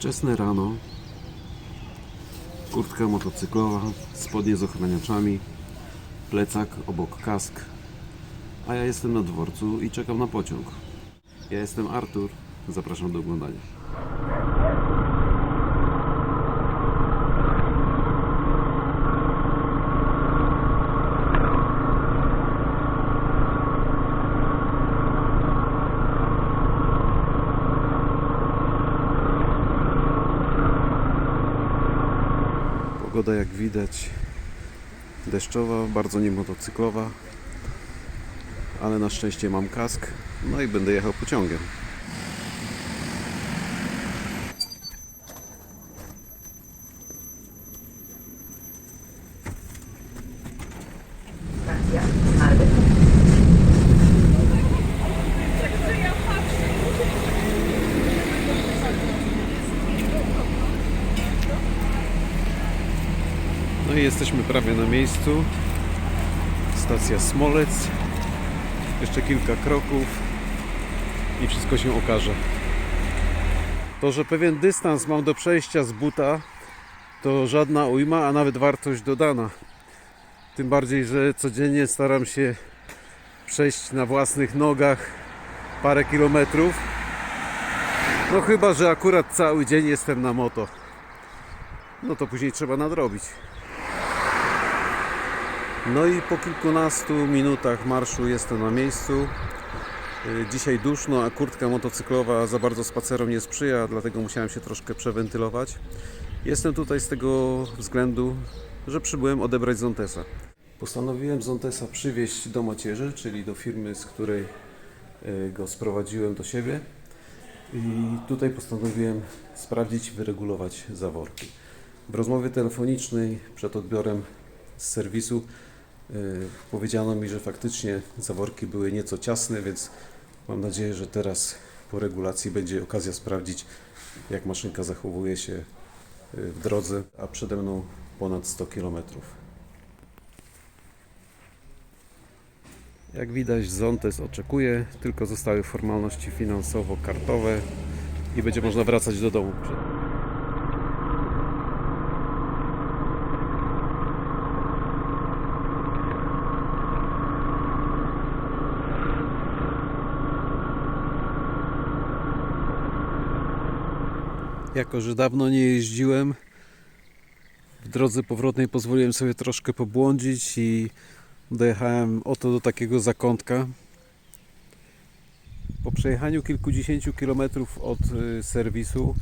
Wczesne rano, kurtka motocyklowa, spodnie z ochraniaczami, plecak obok kask, a ja jestem na dworcu i czekam na pociąg. Ja jestem Artur, zapraszam do oglądania. Pogoda jak widać deszczowa, bardzo nie motocyklowa, ale na szczęście mam kask, no i będę jechał pociągiem. Stacja Narwy. No i jesteśmy prawie na miejscu. Stacja Smolec. Jeszcze kilka kroków i wszystko się okaże. To, że pewien dystans mam do przejścia z buta, to żadna ujma, a nawet wartość dodana. Tym bardziej, że codziennie staram się przejść na własnych nogach parę kilometrów. No chyba, że akurat cały dzień jestem na moto. No to później trzeba nadrobić. No i po kilkunastu minutach marszu jestem na miejscu. Y, Dzisiaj duszno, a kurtka motocyklowa za bardzo spacerom nie sprzyja, dlatego musiałem się troszkę przewentylować. Jestem tutaj z tego względu, że przybyłem odebrać Zontesa. Postanowiłem Zontesa przywieźć do macierzy, czyli do firmy, z której y, go sprowadziłem do siebie. I tutaj postanowiłem sprawdzić wyregulować zaworki. W rozmowie telefonicznej przed odbiorem z serwisu powiedziano mi, że faktycznie zaworki były nieco ciasne, więc mam nadzieję, że teraz po regulacji będzie okazja sprawdzić, jak maszynka zachowuje się yy, w drodze, a przede mną ponad 100 km. Jak widać, Zontes oczekuje, tylko zostały formalności finansowo-kartowe i będzie można wracać do domu. Jako, że dawno nie jeździłem, w drodze powrotnej pozwoliłem sobie troszkę pobłądzić i dojechałem oto do takiego zakątka. Po przejechaniu kilkudziesięciu kilometrów od y, serwisu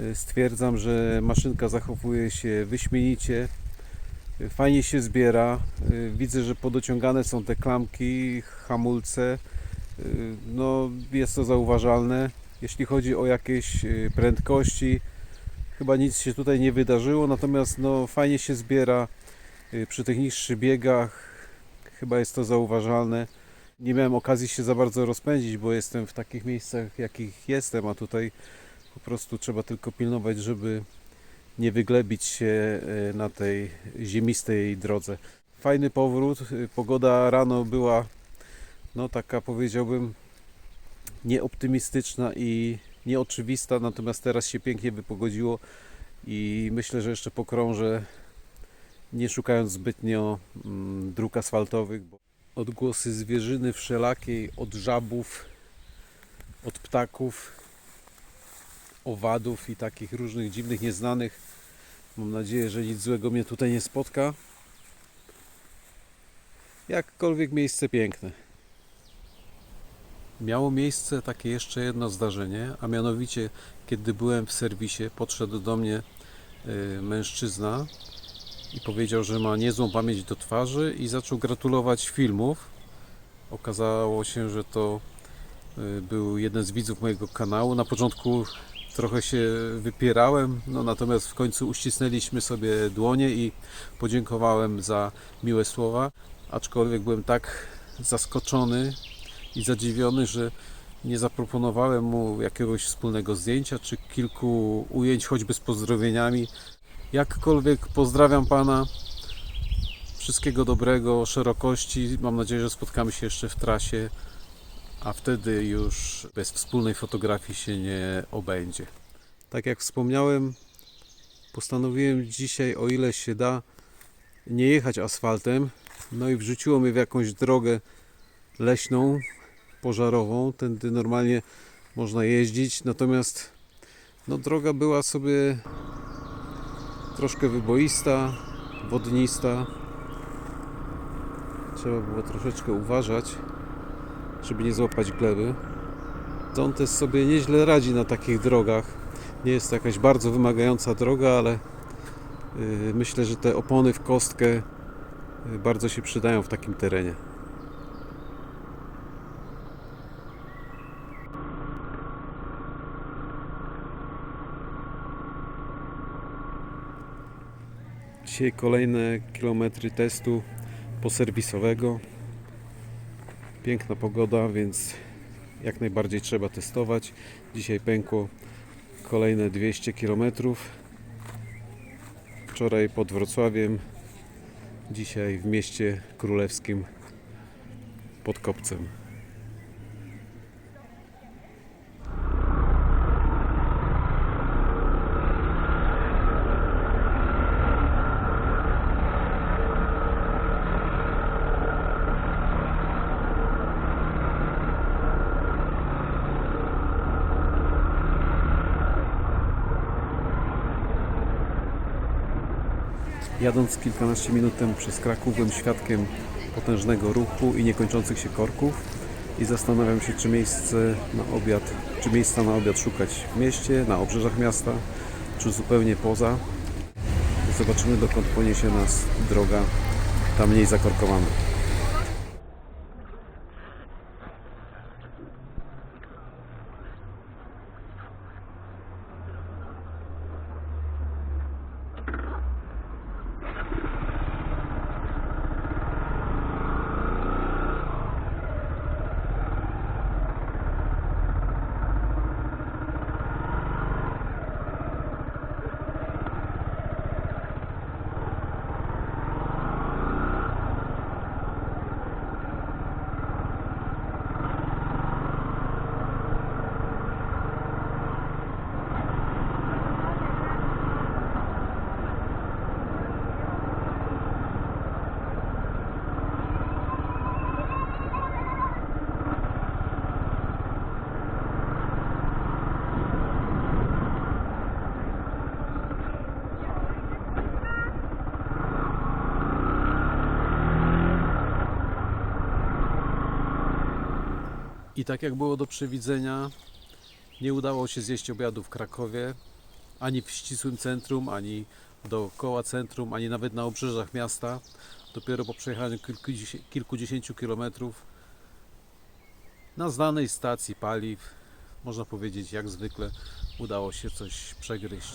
y, stwierdzam, że maszynka zachowuje się wyśmienicie, y, fajnie się zbiera. Widzę, że podociągane są te klamki, hamulce. No, jest to zauważalne. Jeśli chodzi o jakieś y, prędkości, chyba nic się tutaj nie wydarzyło, natomiast no, fajnie się zbiera y, przy tych niższych biegach. Chyba jest to zauważalne. Nie miałem okazji się za bardzo rozpędzić, bo jestem w takich miejscach, jakich jestem, a tutaj po prostu trzeba tylko pilnować, żeby nie wyglebić się y, na tej ziemistej drodze. Fajny powrót. Pogoda rano była no taka powiedziałbym nieoptymistyczna i nieoczywista, natomiast teraz się pięknie wypogodziło i myślę, że jeszcze pokrążę nie szukając zbytnio mm, dróg asfaltowych. Bo odgłosy zwierzyny wszelakiej, od żabów, od ptaków, owadów i takich różnych dziwnych, nieznanych. Mam nadzieję, że nic złego mnie tutaj nie spotka. Jakkolwiek miejsce piękne. Miało miejsce takie jeszcze jedno zdarzenie, a mianowicie kiedy byłem w serwisie, podszedł do mnie y, mężczyzna i powiedział, że ma niezłą pamięć do twarzy i zaczął gratulować filmów. Okazało się, że to y, był jeden z widzów mojego kanału. Na początku trochę się wypierałem, no natomiast w końcu uścisnęliśmy sobie dłonie i podziękowałem za miłe słowa, aczkolwiek byłem tak zaskoczony i zadziwiony, że nie zaproponowałem mu jakiegoś wspólnego zdjęcia czy kilku ujęć, choćby z pozdrowieniami. Jakkolwiek pozdrawiam Pana. Wszystkiego dobrego, szerokości. Mam nadzieję, że spotkamy się jeszcze w trasie, a wtedy już bez wspólnej fotografii się nie obędzie. Tak jak wspomniałem, postanowiłem dzisiaj, o ile się da, nie jechać asfaltem. No i wrzuciło mnie w jakąś drogę leśną, pożarową. Tędy normalnie można jeździć, natomiast no, droga była sobie troszkę wyboista, wodnista. Trzeba było troszeczkę uważać, żeby nie złapać gleby. To on też sobie nieźle radzi na takich drogach. Nie jest to jakaś bardzo wymagająca droga, ale yy, myślę, że te opony w kostkę yy, bardzo się przydają w takim terenie. Dzisiaj kolejne kilometry testu poserwisowego. Piękna pogoda, więc jak najbardziej trzeba testować. Dzisiaj pękło kolejne 200 km. Wczoraj pod Wrocławiem, dzisiaj w mieście królewskim pod Kopcem. Jadąc kilkanaście minut temu przez Kraków byłem świadkiem potężnego ruchu i niekończących się korków i zastanawiam się, czy miejsce na obiad, czy miejsca na obiad szukać w mieście, na obrzeżach miasta, czy zupełnie poza. Zobaczymy, dokąd poniesie nas droga ta mniej zakorkowana. I tak jak było do przewidzenia, nie udało się zjeść obiadu w Krakowie, ani w ścisłym centrum, ani dookoła centrum, ani nawet na obrzeżach miasta. Dopiero po przejechaniu kilkudziesię- kilkudziesięciu kilometrów na znanej stacji paliw, można powiedzieć jak zwykle, udało się coś przegryźć.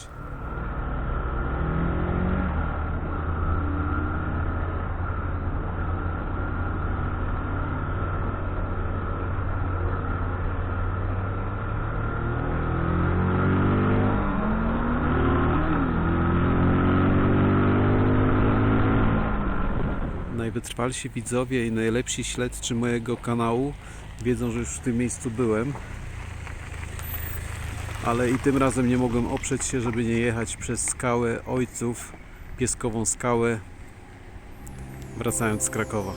Najwytrwalsi widzowie i najlepsi śledczy mojego kanału wiedzą, że już w tym miejscu byłem. Ale i tym razem nie mogłem oprzeć się, żeby nie jechać przez skałę ojców, pieskową skałę, wracając z Krakowa.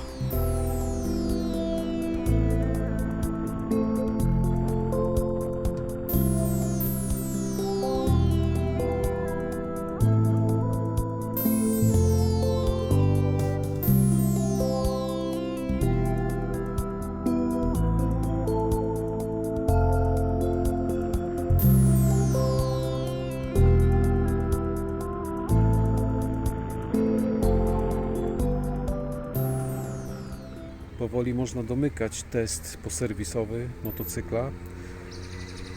Powoli można domykać test poserwisowy motocykla.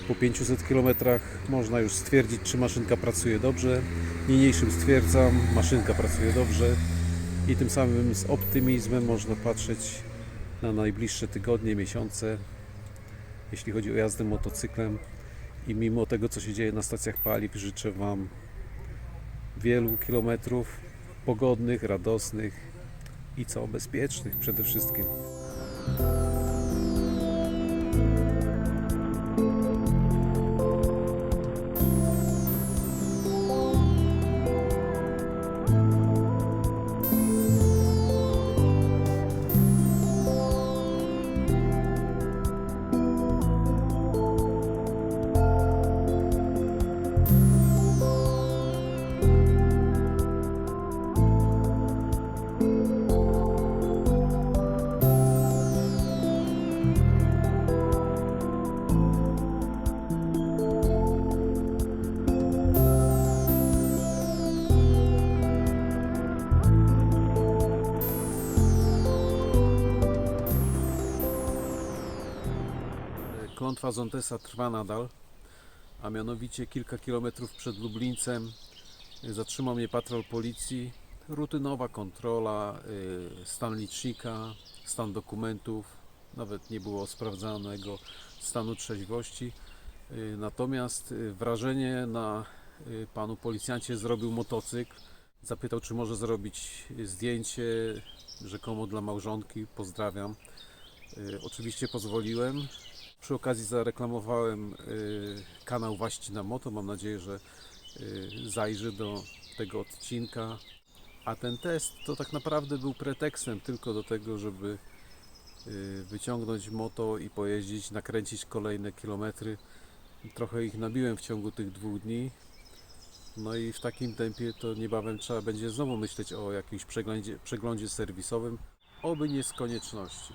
Po 500 km można już stwierdzić, czy maszynka pracuje dobrze. Niniejszym stwierdzam, maszynka pracuje dobrze i tym samym z optymizmem można patrzeć na najbliższe tygodnie, miesiące, jeśli chodzi o jazdę motocyklem. I mimo tego, co się dzieje na stacjach paliw, życzę Wam wielu kilometrów pogodnych, radosnych i co bezpiecznych przede wszystkim. Klątwa Zontesa trwa nadal, a mianowicie kilka kilometrów przed Lublińcem y, zatrzymał mnie patrol policji. Rutynowa kontrola, y, stan licznika, stan dokumentów, nawet nie było sprawdzanego stanu trzeźwości. Y, Natomiast wrażenie na panu policjancie zrobił motocykl. Zapytał, czy może zrobić zdjęcie rzekomo dla małżonki. Pozdrawiam. Oczywiście pozwoliłem. Przy okazji zareklamowałem y, kanał Waści na Moto. Mam nadzieję, że y, zajrzy do tego odcinka. A ten test to tak naprawdę był pretekstem tylko do tego, żeby y, wyciągnąć moto i pojeździć, nakręcić kolejne kilometry. Trochę ich nabiłem w ciągu tych dwóch dni. No i w takim tempie to niebawem trzeba będzie znowu myśleć o jakimś przeglądzie, przeglądzie serwisowym, oby nie z konieczności.